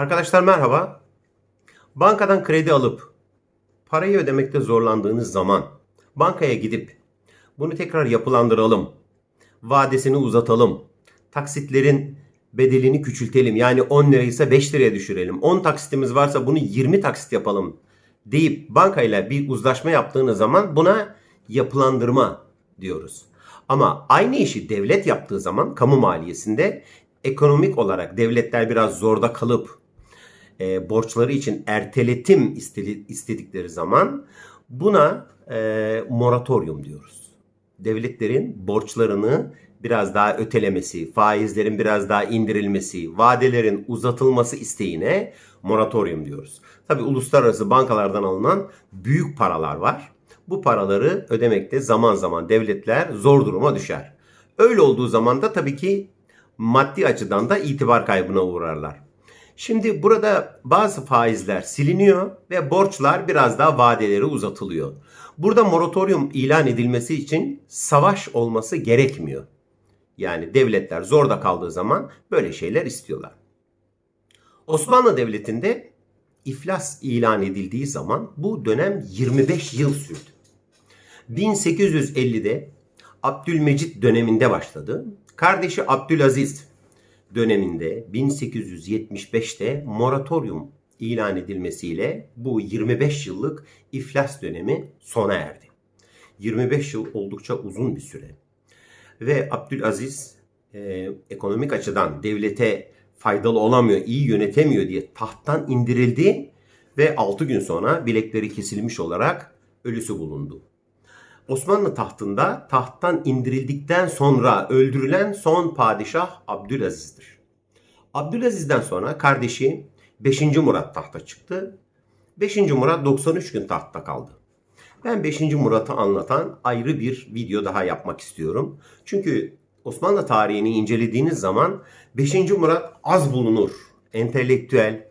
Arkadaşlar merhaba. Bankadan kredi alıp parayı ödemekte zorlandığınız zaman bankaya gidip bunu tekrar yapılandıralım, vadesini uzatalım, taksitlerin bedelini küçültelim. Yani 10 liraysa 5 liraya düşürelim. 10 taksitimiz varsa bunu 20 taksit yapalım deyip bankayla bir uzlaşma yaptığınız zaman buna yapılandırma diyoruz. Ama aynı işi devlet yaptığı zaman kamu maliyesinde ekonomik olarak devletler biraz zorda kalıp e, borçları için erteletim istedi- istedikleri zaman buna e, moratorium diyoruz. Devletlerin borçlarını biraz daha ötelemesi, faizlerin biraz daha indirilmesi, vadelerin uzatılması isteğine moratorium diyoruz. Tabi uluslararası bankalardan alınan büyük paralar var. Bu paraları ödemekte zaman zaman devletler zor duruma düşer. Öyle olduğu zaman da tabii ki maddi açıdan da itibar kaybına uğrarlar. Şimdi burada bazı faizler siliniyor ve borçlar biraz daha vadeleri uzatılıyor. Burada moratorium ilan edilmesi için savaş olması gerekmiyor. Yani devletler zorda kaldığı zaman böyle şeyler istiyorlar. Osmanlı Devleti'nde iflas ilan edildiği zaman bu dönem 25 yıl sürdü. 1850'de Abdülmecit döneminde başladı. Kardeşi Abdülaziz döneminde 1875'te moratorium ilan edilmesiyle bu 25 yıllık iflas dönemi sona erdi. 25 yıl oldukça uzun bir süre. Ve Abdülaziz e, ekonomik açıdan devlete faydalı olamıyor, iyi yönetemiyor diye tahttan indirildi ve 6 gün sonra bilekleri kesilmiş olarak ölüsü bulundu. Osmanlı tahtında tahttan indirildikten sonra öldürülen son padişah Abdülaziz'dir. Abdülaziz'den sonra kardeşi 5. Murat tahta çıktı. 5. Murat 93 gün tahtta kaldı. Ben 5. Murat'ı anlatan ayrı bir video daha yapmak istiyorum. Çünkü Osmanlı tarihini incelediğiniz zaman 5. Murat az bulunur. Entelektüel,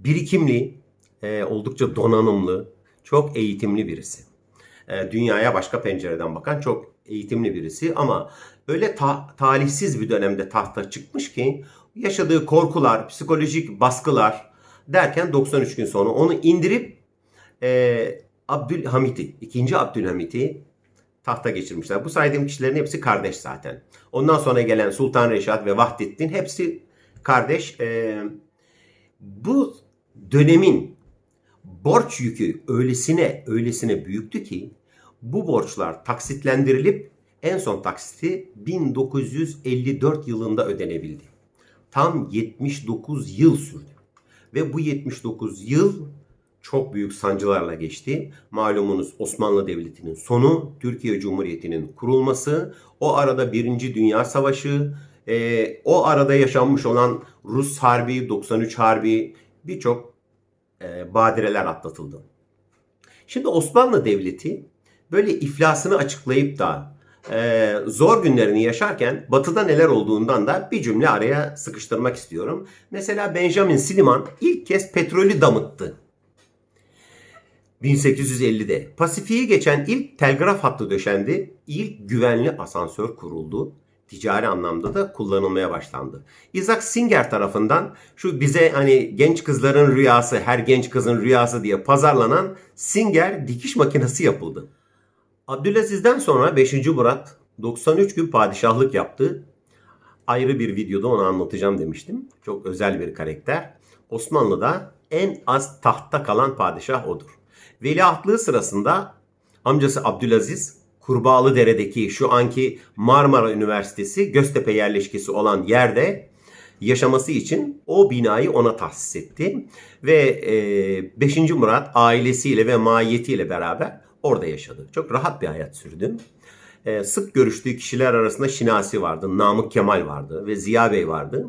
birikimli, e, oldukça donanımlı, çok eğitimli birisi. E, dünyaya başka pencereden bakan çok eğitimli birisi ama öyle ta- talihsiz bir dönemde tahta çıkmış ki yaşadığı korkular, psikolojik baskılar derken 93 gün sonra onu indirip e, Abdülhamit'i, ikinci Abdülhamit'i tahta geçirmişler. Bu saydığım kişilerin hepsi kardeş zaten. Ondan sonra gelen Sultan Reşat ve Vahdettin hepsi kardeş. E, bu dönemin borç yükü öylesine öylesine büyüktü ki bu borçlar taksitlendirilip en son taksiti 1954 yılında ödenebildi. Tam 79 yıl sürdü. Ve bu 79 yıl çok büyük sancılarla geçti. Malumunuz Osmanlı Devleti'nin sonu, Türkiye Cumhuriyeti'nin kurulması, o arada Birinci Dünya Savaşı, e, o arada yaşanmış olan Rus Harbi, 93 Harbi birçok e, badireler atlatıldı. Şimdi Osmanlı Devleti böyle iflasını açıklayıp da e, zor günlerini yaşarken batıda neler olduğundan da bir cümle araya sıkıştırmak istiyorum. Mesela Benjamin Siliman ilk kez petrolü damıttı. 1850'de Pasifik'i geçen ilk telgraf hattı döşendi. İlk güvenli asansör kuruldu. Ticari anlamda da kullanılmaya başlandı. Isaac Singer tarafından şu bize hani genç kızların rüyası, her genç kızın rüyası diye pazarlanan Singer dikiş makinesi yapıldı. Abdülaziz'den sonra 5. Murat 93 gün padişahlık yaptı. Ayrı bir videoda onu anlatacağım demiştim. Çok özel bir karakter. Osmanlı'da en az tahtta kalan padişah odur. Veliahtlığı sırasında amcası Abdülaziz Kurbağalıdere'deki şu anki Marmara Üniversitesi Göztepe yerleşkesi olan yerde yaşaması için o binayı ona tahsis etti. Ve 5. Murat ailesiyle ve mahiyetiyle beraber orada yaşadı. Çok rahat bir hayat sürdü. E, sık görüştüğü kişiler arasında Şinasi vardı, Namık Kemal vardı ve Ziya Bey vardı.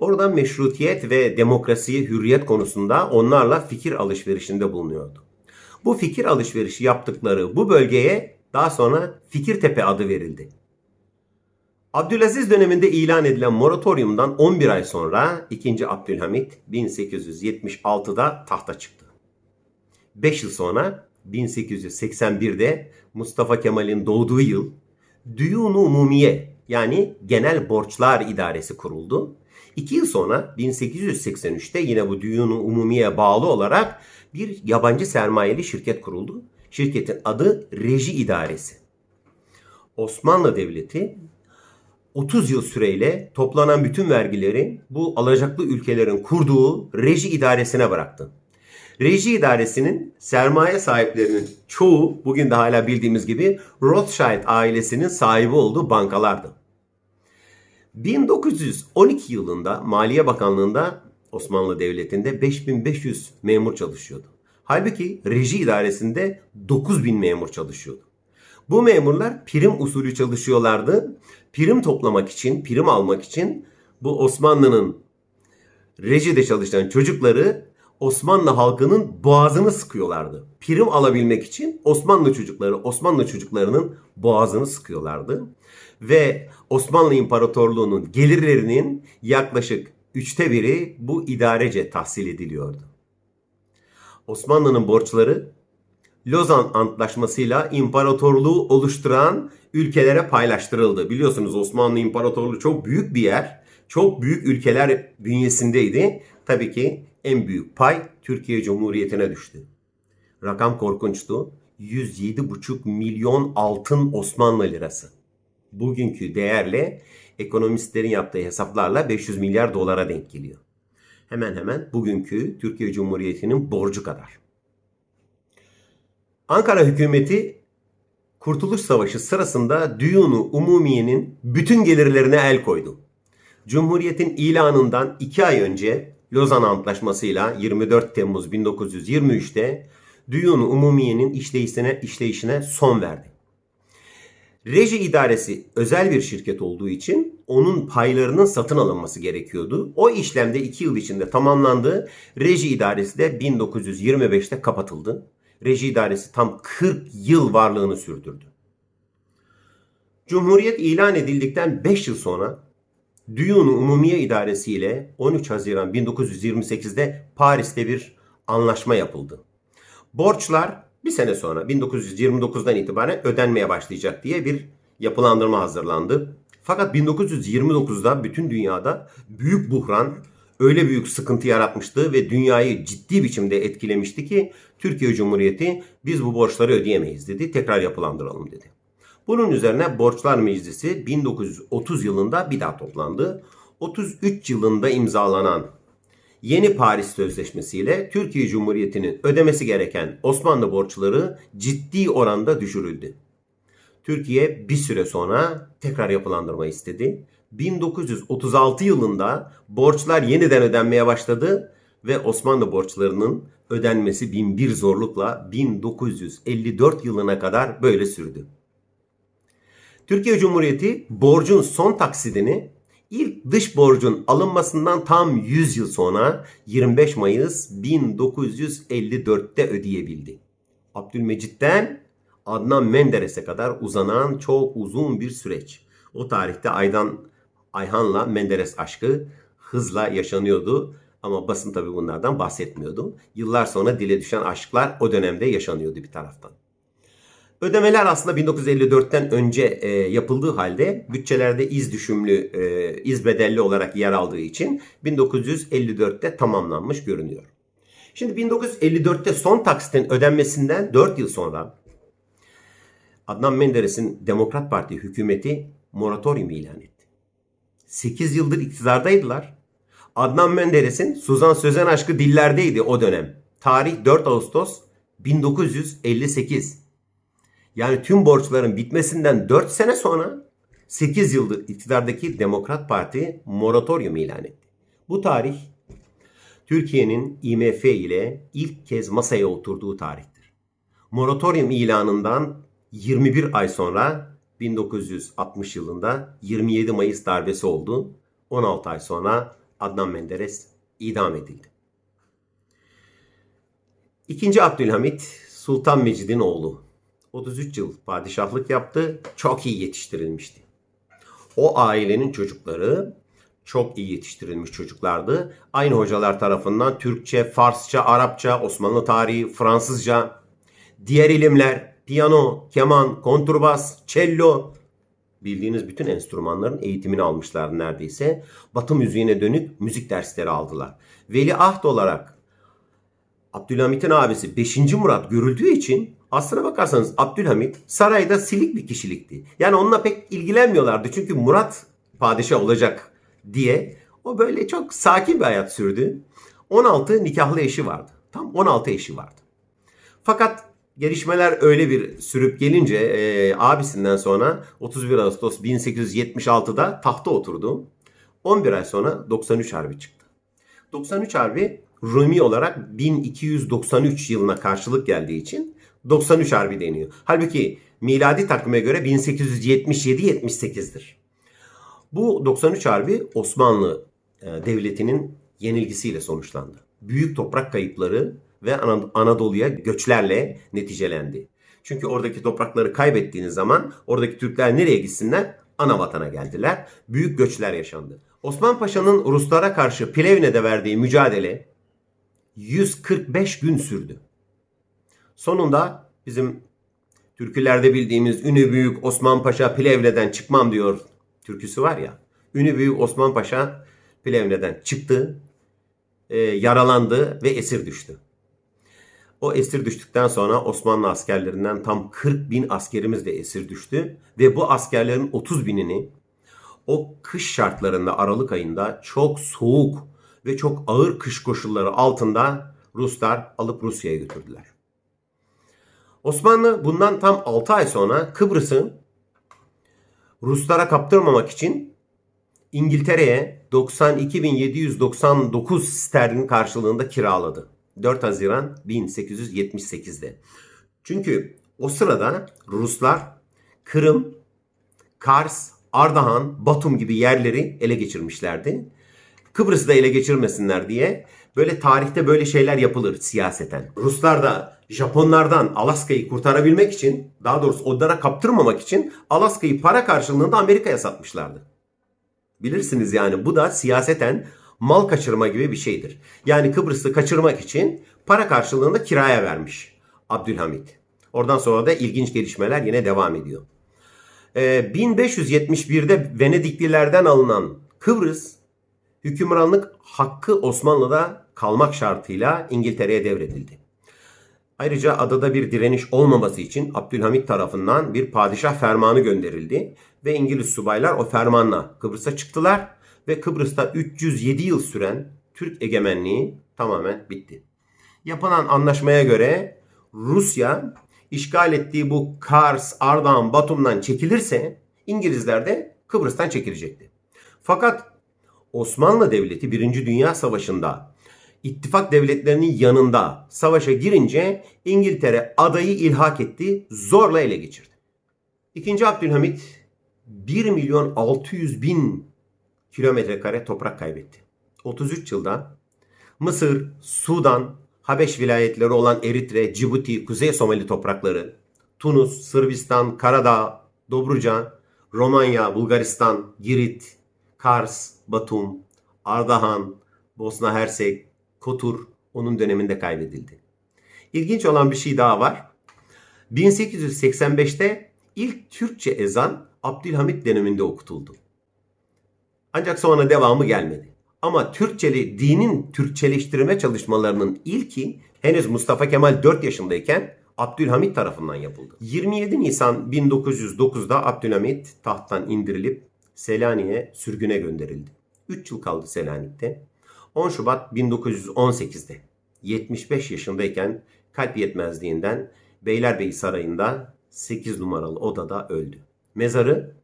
Oradan meşrutiyet ve demokrasiye hürriyet konusunda onlarla fikir alışverişinde bulunuyordu. Bu fikir alışverişi yaptıkları bu bölgeye daha sonra Fikirtepe adı verildi. Abdülaziz döneminde ilan edilen moratoriumdan 11 ay sonra 2. Abdülhamit 1876'da tahta çıktı. 5 yıl sonra 1881'de Mustafa Kemal'in doğduğu yıl Düyun-u Umumiye yani Genel Borçlar İdaresi kuruldu. İki yıl sonra 1883'te yine bu Düyunu Umumiye bağlı olarak bir yabancı sermayeli şirket kuruldu. Şirketin adı Reji İdaresi. Osmanlı Devleti 30 yıl süreyle toplanan bütün vergileri bu alacaklı ülkelerin kurduğu reji idaresine bıraktı. Reji idaresinin sermaye sahiplerinin çoğu bugün de hala bildiğimiz gibi Rothschild ailesinin sahibi olduğu bankalardı. 1912 yılında Maliye Bakanlığı'nda Osmanlı Devleti'nde 5500 memur çalışıyordu. Halbuki reji idaresinde 9000 memur çalışıyordu. Bu memurlar prim usulü çalışıyorlardı. Prim toplamak için, prim almak için bu Osmanlı'nın rejide çalışan çocukları Osmanlı halkının boğazını sıkıyorlardı. Prim alabilmek için Osmanlı çocukları, Osmanlı çocuklarının boğazını sıkıyorlardı. Ve Osmanlı İmparatorluğu'nun gelirlerinin yaklaşık üçte biri bu idarece tahsil ediliyordu. Osmanlı'nın borçları Lozan Antlaşması'yla imparatorluğu oluşturan ülkelere paylaştırıldı. Biliyorsunuz Osmanlı İmparatorluğu çok büyük bir yer. Çok büyük ülkeler bünyesindeydi. Tabii ki en büyük pay Türkiye Cumhuriyeti'ne düştü. Rakam korkunçtu. 107,5 milyon altın Osmanlı lirası. Bugünkü değerle ekonomistlerin yaptığı hesaplarla 500 milyar dolara denk geliyor. Hemen hemen bugünkü Türkiye Cumhuriyeti'nin borcu kadar. Ankara hükümeti Kurtuluş Savaşı sırasında Düyunu Umumiye'nin bütün gelirlerine el koydu. Cumhuriyetin ilanından 2 ay önce Lozan Antlaşması'yla 24 Temmuz 1923'te Düyunu Umumiye'nin işleyişine, işleyişine son verdi. Reji idaresi özel bir şirket olduğu için onun paylarının satın alınması gerekiyordu. O işlemde 2 yıl içinde tamamlandı. Reji idaresi de 1925'te kapatıldı. Reji idaresi tam 40 yıl varlığını sürdürdü. Cumhuriyet ilan edildikten 5 yıl sonra Düyunu Umumiye İdaresi ile 13 Haziran 1928'de Paris'te bir anlaşma yapıldı. Borçlar bir sene sonra 1929'dan itibaren ödenmeye başlayacak diye bir yapılandırma hazırlandı. Fakat 1929'da bütün dünyada büyük buhran öyle büyük sıkıntı yaratmıştı ve dünyayı ciddi biçimde etkilemişti ki Türkiye Cumhuriyeti biz bu borçları ödeyemeyiz dedi. Tekrar yapılandıralım dedi. Bunun üzerine Borçlar Meclisi 1930 yılında bir daha toplandı. 33 yılında imzalanan Yeni Paris Sözleşmesi ile Türkiye Cumhuriyeti'nin ödemesi gereken Osmanlı borçları ciddi oranda düşürüldü. Türkiye bir süre sonra tekrar yapılandırma istedi. 1936 yılında borçlar yeniden ödenmeye başladı ve Osmanlı borçlarının ödenmesi binbir zorlukla 1954 yılına kadar böyle sürdü. Türkiye Cumhuriyeti borcun son taksidini ilk dış borcun alınmasından tam 100 yıl sonra 25 Mayıs 1954'te ödeyebildi. Abdülmecit'ten Adnan Menderes'e kadar uzanan çok uzun bir süreç. O tarihte Aydan Ayhan'la Menderes aşkı hızla yaşanıyordu. Ama basın tabii bunlardan bahsetmiyordu. Yıllar sonra dile düşen aşklar o dönemde yaşanıyordu bir taraftan. Ödemeler aslında 1954'ten önce e, yapıldığı halde bütçelerde iz düşümlü, e, iz bedelli olarak yer aldığı için 1954'te tamamlanmış görünüyor. Şimdi 1954'te son taksitin ödenmesinden 4 yıl sonra Adnan Menderes'in Demokrat Parti hükümeti moratorium ilan etti. 8 yıldır iktidardaydılar. Adnan Menderes'in Suzan Sözen aşkı dillerdeydi o dönem. Tarih 4 Ağustos 1958. Yani tüm borçların bitmesinden 4 sene sonra 8 yıldır iktidardaki Demokrat Parti moratorium ilan etti. Bu tarih Türkiye'nin IMF ile ilk kez masaya oturduğu tarihtir. Moratorium ilanından 21 ay sonra 1960 yılında 27 Mayıs darbesi oldu. 16 ay sonra Adnan Menderes idam edildi. İkinci Abdülhamit Sultan Mecid'in oğlu. 33 yıl padişahlık yaptı. Çok iyi yetiştirilmişti. O ailenin çocukları çok iyi yetiştirilmiş çocuklardı. Aynı hocalar tarafından Türkçe, Farsça, Arapça, Osmanlı tarihi, Fransızca, diğer ilimler, piyano, keman, konturbas, cello bildiğiniz bütün enstrümanların eğitimini almışlar neredeyse. Batı müziğine dönük müzik dersleri aldılar. Veliaht olarak Abdülhamit'in abisi 5. Murat görüldüğü için aslına bakarsanız Abdülhamit sarayda silik bir kişilikti. Yani onunla pek ilgilenmiyorlardı. Çünkü Murat padişah olacak diye o böyle çok sakin bir hayat sürdü. 16 nikahlı eşi vardı. Tam 16 eşi vardı. Fakat gelişmeler öyle bir sürüp gelince e, abisinden sonra 31 Ağustos 1876'da tahta oturdu. 11 ay sonra 93 Harbi çıktı. 93 Harbi Rumi olarak 1293 yılına karşılık geldiği için 93 Harbi deniyor. Halbuki miladi takvime göre 1877-78'dir. Bu 93 Harbi Osmanlı e, Devleti'nin yenilgisiyle sonuçlandı. Büyük toprak kayıpları ve Ana- Anadolu'ya göçlerle neticelendi. Çünkü oradaki toprakları kaybettiğiniz zaman oradaki Türkler nereye gitsinler? Ana vatana geldiler. Büyük göçler yaşandı. Osman Paşa'nın Ruslara karşı Plevne'de verdiği mücadele 145 gün sürdü. Sonunda bizim türkülerde bildiğimiz Ünü Büyük Osman Paşa Plevne'den çıkmam diyor türküsü var ya. Ünü Büyük Osman Paşa Plevne'den çıktı, e, yaralandı ve esir düştü. O esir düştükten sonra Osmanlı askerlerinden tam 40 bin askerimiz de esir düştü. Ve bu askerlerin 30 binini o kış şartlarında Aralık ayında çok soğuk ve çok ağır kış koşulları altında Ruslar alıp Rusya'ya götürdüler. Osmanlı bundan tam 6 ay sonra Kıbrıs'ı Ruslara kaptırmamak için İngiltere'ye 92.799 sterlin karşılığında kiraladı. 4 Haziran 1878'de. Çünkü o sırada Ruslar Kırım, Kars, Ardahan, Batum gibi yerleri ele geçirmişlerdi. Kıbrıs'ı da ele geçirmesinler diye böyle tarihte böyle şeyler yapılır siyaseten. Ruslar da Japonlardan Alaska'yı kurtarabilmek için, daha doğrusu onlara kaptırmamak için Alaska'yı para karşılığında Amerika'ya satmışlardı. Bilirsiniz yani bu da siyaseten mal kaçırma gibi bir şeydir. Yani Kıbrıs'ı kaçırmak için para karşılığında kiraya vermiş Abdülhamit. Oradan sonra da ilginç gelişmeler yine devam ediyor. Ee, 1571'de Venediklilerden alınan Kıbrıs hükümranlık hakkı Osmanlı'da kalmak şartıyla İngiltere'ye devredildi. Ayrıca adada bir direniş olmaması için Abdülhamit tarafından bir padişah fermanı gönderildi ve İngiliz subaylar o fermanla Kıbrıs'a çıktılar ve Kıbrıs'ta 307 yıl süren Türk egemenliği tamamen bitti. Yapılan anlaşmaya göre Rusya işgal ettiği bu Kars, Ardahan, Batum'dan çekilirse İngilizler de Kıbrıs'tan çekilecekti. Fakat Osmanlı Devleti 1. Dünya Savaşı'nda ittifak devletlerinin yanında savaşa girince İngiltere adayı ilhak etti, zorla ele geçirdi. İkinci Abdülhamit 1 milyon 600 bin kilometre kare toprak kaybetti. 33 yılda Mısır, Sudan, Habeş vilayetleri olan Eritre, Cibuti, Kuzey Somali toprakları, Tunus, Sırbistan, Karadağ, Dobruca, Romanya, Bulgaristan, Girit, Kars, Batum, Ardahan, Bosna Hersek, Kotur onun döneminde kaybedildi. İlginç olan bir şey daha var. 1885'te ilk Türkçe ezan Abdülhamit döneminde okutuldu. Ancak sonra devamı gelmedi. Ama Türkçeli dinin Türkçeleştirme çalışmalarının ilki henüz Mustafa Kemal 4 yaşındayken Abdülhamit tarafından yapıldı. 27 Nisan 1909'da Abdülhamit tahttan indirilip Selanik'e sürgüne gönderildi. 3 yıl kaldı Selanik'te. 10 Şubat 1918'de 75 yaşındayken kalp yetmezliğinden Beylerbeyi Sarayı'nda 8 numaralı odada öldü. Mezarı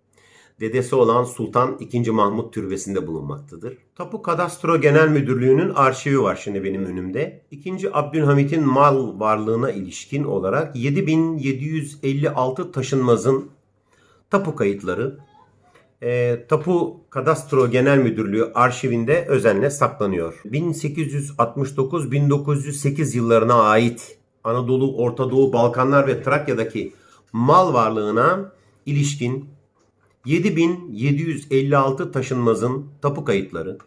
dedesi olan Sultan II. Mahmut Türbesi'nde bulunmaktadır. Tapu Kadastro Genel Müdürlüğü'nün arşivi var şimdi benim önümde. İkinci Abdülhamit'in mal varlığına ilişkin olarak 7756 taşınmazın tapu kayıtları e, Tapu Kadastro Genel Müdürlüğü arşivinde özenle saklanıyor. 1869-1908 yıllarına ait Anadolu, Orta Doğu, Balkanlar ve Trakya'daki mal varlığına ilişkin 7756 taşınmazın tapu kayıtları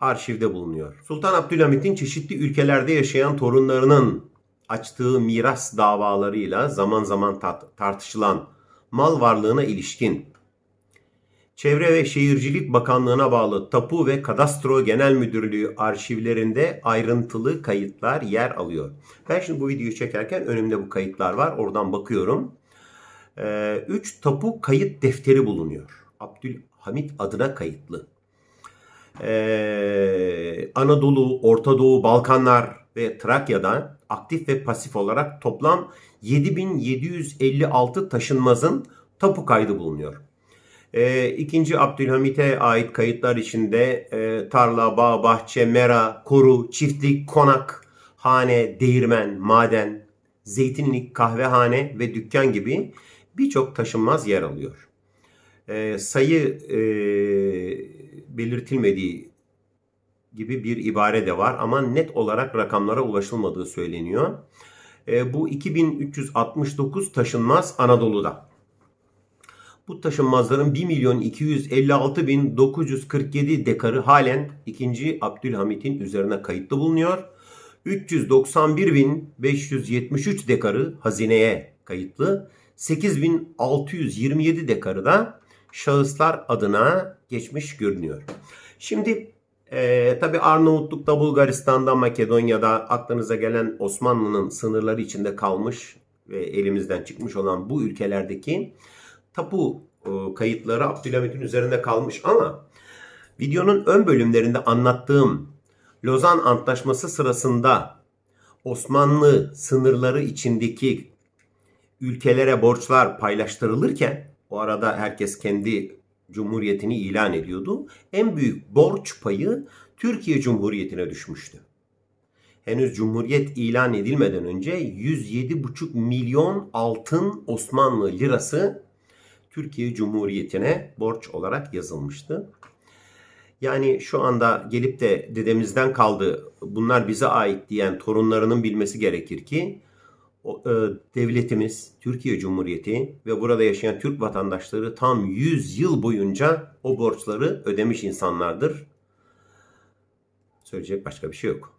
arşivde bulunuyor. Sultan Abdülhamit'in çeşitli ülkelerde yaşayan torunlarının açtığı miras davalarıyla zaman zaman tartışılan mal varlığına ilişkin Çevre ve Şehircilik Bakanlığı'na bağlı Tapu ve Kadastro Genel Müdürlüğü arşivlerinde ayrıntılı kayıtlar yer alıyor. Ben şimdi bu videoyu çekerken önümde bu kayıtlar var. Oradan bakıyorum. 3 tapu kayıt defteri bulunuyor. Abdülhamit adına kayıtlı. Ee, Anadolu, Orta Doğu, Balkanlar ve Trakya'da aktif ve pasif olarak toplam 7756 taşınmazın tapu kaydı bulunuyor. Ee, ikinci Abdülhamit'e ait kayıtlar içinde e, tarla, bağ, bahçe, mera, koru, çiftlik, konak, hane, değirmen, maden, zeytinlik, kahvehane ve dükkan gibi birçok taşınmaz yer alıyor. Ee, sayı e, belirtilmediği gibi bir ibare de var ama net olarak rakamlara ulaşılmadığı söyleniyor. E, bu 2369 taşınmaz Anadolu'da. Bu taşınmazların 1 milyon 256 bin 947 dekarı halen 2. Abdülhamit'in üzerine kayıtlı bulunuyor. 391 bin 573 dekarı hazineye kayıtlı. 8627 dekarı da şahıslar adına geçmiş görünüyor. Şimdi e, tabi Arnavutluk'ta, Bulgaristan'da, Makedonya'da aklınıza gelen Osmanlı'nın sınırları içinde kalmış ve elimizden çıkmış olan bu ülkelerdeki tapu e, kayıtları Abdülhamit'in üzerinde kalmış ama videonun ön bölümlerinde anlattığım Lozan Antlaşması sırasında Osmanlı sınırları içindeki ülkelere borçlar paylaştırılırken o arada herkes kendi cumhuriyetini ilan ediyordu. En büyük borç payı Türkiye Cumhuriyeti'ne düşmüştü. Henüz cumhuriyet ilan edilmeden önce 107,5 milyon altın Osmanlı lirası Türkiye Cumhuriyeti'ne borç olarak yazılmıştı. Yani şu anda gelip de dedemizden kaldı bunlar bize ait diyen torunlarının bilmesi gerekir ki o, e, devletimiz, Türkiye Cumhuriyeti ve burada yaşayan Türk vatandaşları tam 100 yıl boyunca o borçları ödemiş insanlardır. Söyleyecek başka bir şey yok.